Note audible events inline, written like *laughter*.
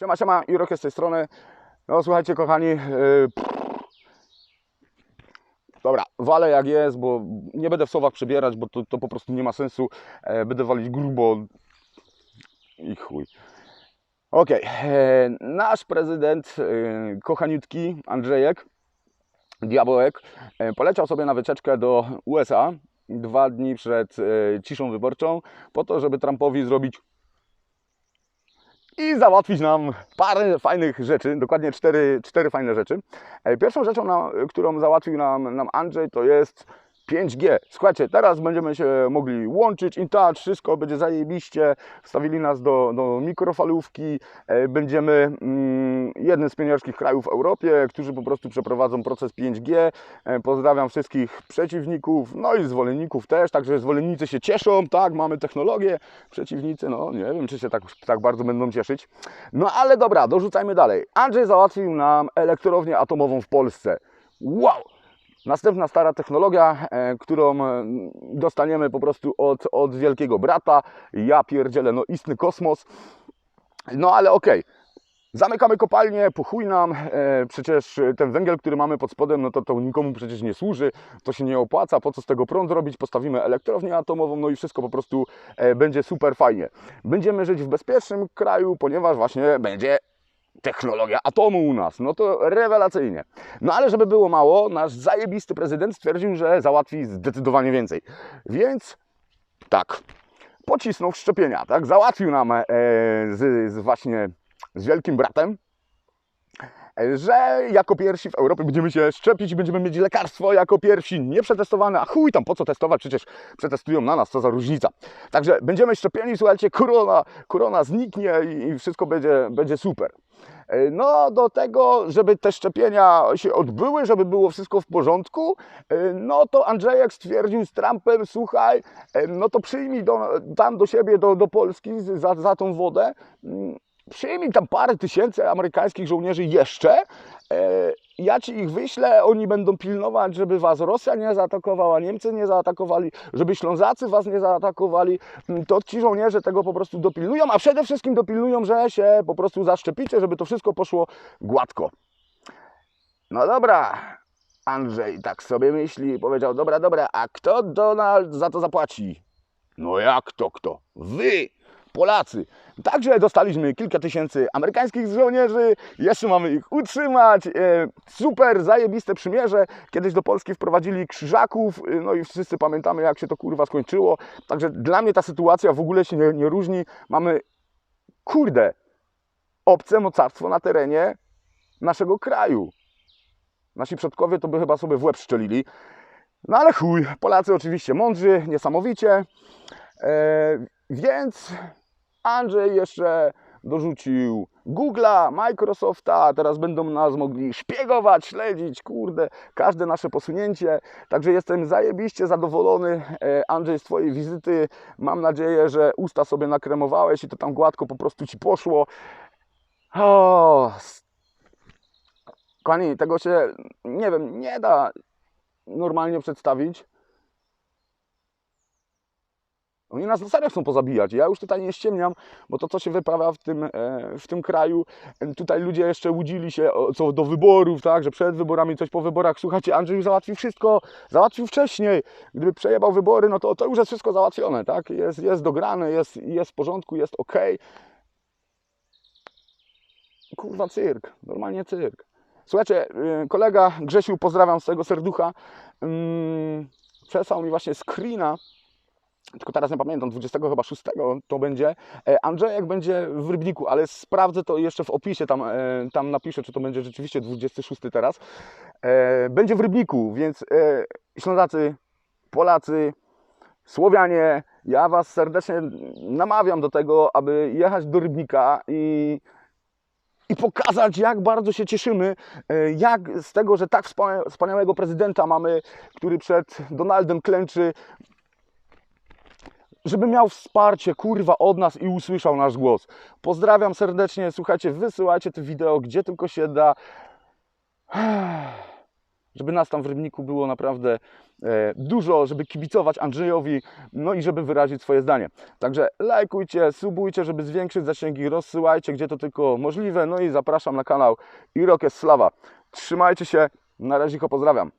Siema, siema, Jurek z tej strony. No słuchajcie kochani, yy, dobra, walę jak jest, bo nie będę w słowach przebierać, bo to, to po prostu nie ma sensu. E, będę walić grubo i chuj. Okej, e, nasz prezydent, e, kochaniutki Andrzejek, Diabełek, e, poleciał sobie na wycieczkę do USA dwa dni przed e, ciszą wyborczą, po to, żeby Trumpowi zrobić i załatwić nam parę fajnych rzeczy, dokładnie cztery, cztery fajne rzeczy. E, Pierwszą rzeczą, na, którą załatwił nam, nam Andrzej, to jest 5G. Słuchajcie, teraz będziemy się mogli łączyć, in touch, wszystko będzie zajebiście. Wstawili nas do, do mikrofalówki. E, Będziemy mm, jednym z pionierskich krajów w Europie, którzy po prostu przeprowadzą proces 5G. E, Pozdrawiam wszystkich przeciwników, no i zwolenników też. Także zwolennicy się cieszą, tak, mamy technologię. Przeciwnicy, no nie wiem, czy się tak, tak bardzo będą cieszyć. No ale dobra, dorzucajmy dalej. Andrzej załatwił nam elektrownię atomową w Polsce. Wow! Następna stara technologia, e, którą e, dostaniemy po prostu od, od wielkiego brata. Ja pierdzielę, no istny kosmos. No ale okej. Zamykamy kopalnię, po chuj nam, e, przecież ten węgiel, który mamy pod spodem, no to, to nikomu przecież nie służy, to się nie opłaca, po co z tego prąd robić, postawimy elektrownię atomową, no i wszystko po prostu e, będzie super fajnie. Będziemy żyć w bezpiecznym kraju, ponieważ właśnie będzie technologia atomu u nas. No to rewelacyjnie. No ale żeby było mało, nasz zajebisty prezydent stwierdził, że załatwi zdecydowanie więcej. Więc tak, pocisnął szczepienia, tak? Załatwił nam e, z, z właśnie z wielkim bratem, e, że jako pierwsi w Europie będziemy się szczepić i będziemy mieć lekarstwo jako pierwsi, nieprzetestowane, a chuj tam, po co testować, przecież przetestują na nas, co za różnica. Także będziemy szczepieni, słuchajcie, korona, korona zniknie i, i wszystko będzie, będzie super. E, No, do tego, żeby te szczepienia się odbyły, żeby było wszystko w porządku, e, no to Andrzejek stwierdził z Trumpem, słuchaj, e, no to przyjmij do, tam do siebie, do, do Polski za, za tą wodę, mm, przyjmij tam parę tysięcy amerykańskich żołnierzy jeszcze, ja ci ich wyślę, oni będą pilnować, żeby was Rosja nie zaatakowała, Niemcy nie zaatakowali, żeby Ślązacy was nie zaatakowali, Mm, to ci żołnierze tego po prostu dopilnują, a przede wszystkim dopilnują, że się po prostu zaszczepicie, żeby to wszystko poszło gładko. No dobra, Andrzej tak sobie myśli powiedział, dobra, dobra, a kto Donald za to zapłaci? No jak to kto? Wy, Polacy. Także dostaliśmy kilka tysięcy amerykańskich żołnierzy, jeszcze mamy ich utrzymać. E, super, zajebiste przymierze. Kiedyś do Polski wprowadzili krzyżaków, e, no i wszyscy pamiętamy jak się to kurwa skończyło. Także dla mnie ta sytuacja w ogóle się nie, nie różni. Mamy, kurde, obce mocarstwo na terenie naszego kraju. Nasi przodkowie to by chyba sobie w łeb szczelili. No ale chuj, Polacy oczywiście mądrzy, niesamowicie. E, więc Andrzej jeszcze dorzucił Google'a, Microsofta, teraz będą nas mogli szpiegować, śledzić, kurde, każde nasze posunięcie. Także jestem zajebiście zadowolony, e, Andrzej, z Twojej wizyty. Mam nadzieję, że usta sobie nakremowałeś i to tam gładko po prostu Ci poszło. O, Kochani, tego się, nie wiem, nie da normalnie przedstawić. Oni nas na serio chcą pozabijać. Ja już tutaj nie ściemniam, bo to, co się wyprawia w tym, e, w tym kraju, e, tutaj ludzie jeszcze łudzili się co do wyborów, tak, że przed wyborami, coś po wyborach. Słuchajcie, Andrzej już załatwił wszystko, załatwił wcześniej. Gdyby przejebał wybory, no to, to już jest wszystko załatwione, tak? Jest, jest dograne, jest, jest w porządku, jest ok. Kurwa, cyrk, normalnie cyrk. Słuchajcie, y, kolega Grzesiu, pozdrawiam z tego serducha, mm, przesłał mi właśnie screena, tylko teraz nie pamiętam, 20 chyba 6 to będzie. E, Andrzejek będzie w Rybniku, ale sprawdzę to jeszcze w opisie, tam, e, tam napiszę, czy to będzie rzeczywiście 26 teraz. E, Będzie w Rybniku, więc Ślązacy, Polacy, Słowianie, ja Was serdecznie namawiam do tego, aby jechać do Rybnika i i pokazać, jak bardzo się cieszymy, jak z tego, że tak wspania- wspaniałego prezydenta mamy, który przed Donaldem klęczy, żeby miał wsparcie, kurwa, od nas i usłyszał nasz głos. Pozdrawiam serdecznie, słuchajcie, wysyłajcie te wideo, gdzie tylko się da. *sighs* żeby nas tam w Rybniku było naprawdę e, dużo, żeby kibicować Andrzejowi, no i żeby wyrazić swoje zdanie. Także lajkujcie, subujcie, żeby zwiększyć zasięgi, rozsyłajcie gdzie to tylko możliwe, no i zapraszam na kanał Irokes Slawa. Trzymajcie się, na razie pozdrawiam.